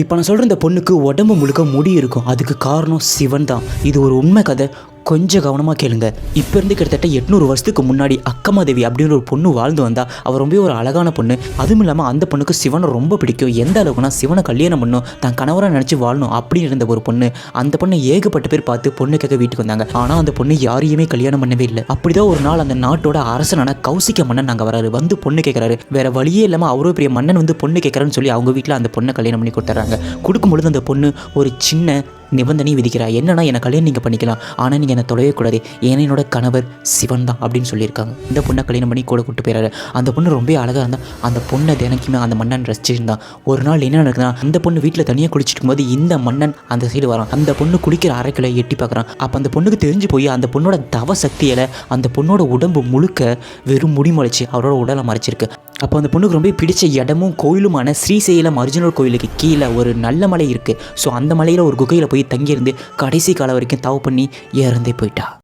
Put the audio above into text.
இப்போ நான் சொல்கிற இந்த பொண்ணுக்கு உடம்பு முழுக்க முடி இருக்கும். அதுக்கு காரணம் சிவன் தான். இது ஒரு உண்மை கதை. கொஞ்சம் கவனமாக கேளுங்க. இப்போ இருந்து கிட்டத்தட்ட எட்நூறு வருஷத்துக்கு முன்னாடி அக்கமாதேவி அப்படின்னு ஒரு பொண்ணு வாழ்ந்து வந்தா அவள் ரொம்ப ஒரு அழகான பொண்ணு. அதுவும் இல்லாமல் அந்த பொண்ணுக்கு சிவனை ரொம்ப பிடிக்கும். எந்த அளவுக்குனா சிவனை கல்யாணம் பண்ணும் தன் கணவராக நினச்சி வாழணும் அப்படின்னு இருந்த ஒரு பொண்ணு. அந்த பொண்ணை ஏகப்பட்ட பேர் பார்த்து பொண்ணு கேட்க வீட்டுக்கு வந்தாங்க. ஆனால் அந்த பொண்ணு யாரையுமே கல்யாணம் பண்ணவே இல்லை. அப்படிதான் ஒரு நாள் அந்த நாட்டோட அரசனான கௌசிக்க மன்னன் நாங்கள் வராரு. வந்து பொண்ணு கேட்குறாரு வேற வழியே இல்லாமல் அவ்வளோ பெரிய மன்னன் வந்து பொண்ணு கேட்குறான்னு சொல்லி அவங்க வீட்டில் அந்த பொண்ணை கல்யாணம் பண்ணி கொடுத்துறாங்க கொடுக்கும்பொழுது அந்த பொண்ணு ஒரு சின்ன நிபந்தனை விதிக்கிறா என்னன்னா என்னை கல்யாணம் நீங்கள் பண்ணிக்கலாம். ஆனால் நீங்கள் என்னை தொலைவே கூடாது. ஏன்னா என்னோட கணவர் சிவன் தான் அப்படின்னு சொல்லியிருக்காங்க. இந்த பொண்ணை கல்யாணம் பண்ணி கூட கூட்டு போயிறாரு. அந்த பொண்ணு ரொம்ப அழகாக இருந்தால் அந்த பொண்ணை தினைக்குமே அந்த மன்னன் ரசிச்சிருந்தான் ஒரு நாள் என்ன நடக்குதுன்னா அந்த பொண்ணு வீட்டில் தனியாக குளிச்சிட்டு போது இந்த மன்னன் அந்த சைடு வரான். அந்த பொண்ணு குளிக்கிற அறைக்களை எட்டி பார்க்குறான் அப்போ அந்த பொண்ணுக்கு தெரிஞ்சு போய் அந்த பொண்ணோட தவ சக்தியில் அந்த பொண்ணோட உடம்பு முழுக்க வெறும் முடி முளைச்சி அவரோட உடலை மறைச்சிருக்கு. அப்போ அந்த பொண்ணுக்கு ரொம்ப பிடிச்ச இடமும் கோயிலுமான ஸ்ரீசைலம் அர்ஜுனர் கோயிலுக்கு கீழே ஒரு நல்ல மலை இருக்குது ஸோ அந்த மலையில் ஒரு குகையில் போய் தங்கியிருந்து கடைசி காலம் வரைக்கும் தவ பண்ணி இறந்தே போயிட்டா.